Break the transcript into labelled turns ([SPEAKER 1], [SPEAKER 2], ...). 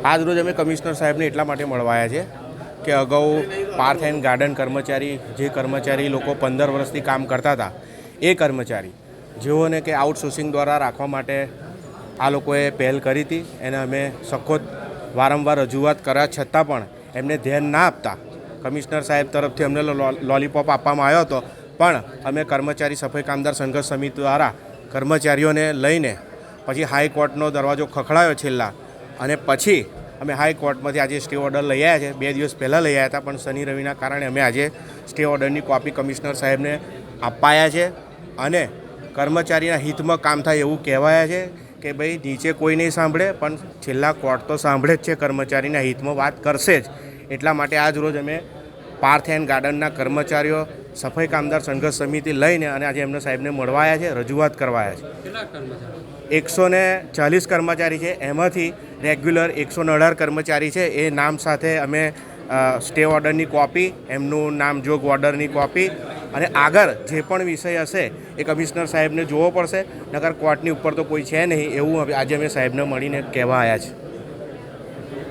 [SPEAKER 1] આજ રોજ અમે કમિશનર સાહેબને એટલા માટે મળવા આવ્યા છે કે અગાઉ પાર્થ એન્ડ ગાર્ડન કર્મચારી, જે કર્મચારી લોકો પંદર વર્ષથી કામ કરતા હતા, એ કર્મચારી, જેઓને કે આઉટસોર્સિંગ દ્વારા રાખવા માટે આ લોકોએ પહેલ કરી હતી, એને અમે સખોત વારંવાર રજૂઆત કર્યા, છતાં પણ એમને ધ્યાન ના આપતા. કમિશનર સાહેબ તરફથી અમને લોલીપોપ આપવામાં આવ્યો હતો, પણ અમે કર્મચારી સફાઈ કામદાર સંઘર્ષ સમિતિ દ્વારા કર્મચારીઓને લઈને, પછી હાઈકોર્ટનો દરવાજો ખખડાયો છેલ્લા અને પછી અમે હાઈકોર્ટમાંથી આજે સ્ટે ઓર્ડર લઈ આવ્યા છે. બે દિવસ પહેલાં લઈ આવ્યા હતા પણ શનિ રવિના કારણે અમે આજે સ્ટે ઓર્ડરની કોપી કમિશનર સાહેબને અપાયા છે અને કર્મચારીના હિતમાં કામ થાય એવું કહેવાયા છે કે ભાઈ નીચે કોઈ નહીં સાંભળે પણ છેલ્લા કોર્ટ તો સાંભળે જ છે કર્મચારીના હિતમાં વાત કરશે જ. એટલા માટે આજ રોજ અમે પાર્થ એન્ડ ગાર્ડનના કર્મચારીઓ સફાઈ કામદાર સંઘર્ષ સમિતિ લઈને અને આજે એમને સાહેબને મળવાયા છે રજૂઆત કરવાયા છે. એકસો ને ચાલીસ કર્મચારી છે. એમાંથી રેગ્યુલર એકસો અઢાર કર્મચારી છે, એ નામ સાથે અમે સ્ટે ઓર્ડરની કોપી, એમનું નામ જોગ ઓર્ડરની કોપી અને આગળ જે પણ વિષય હશે એ કમિશનર સાહેબને જોવો પડશે નગર કોર્ટની ઉપર તો કોઈ છે નહીં એવું આજે અમે સાહેબને મળીને કહેવા આવ્યા છે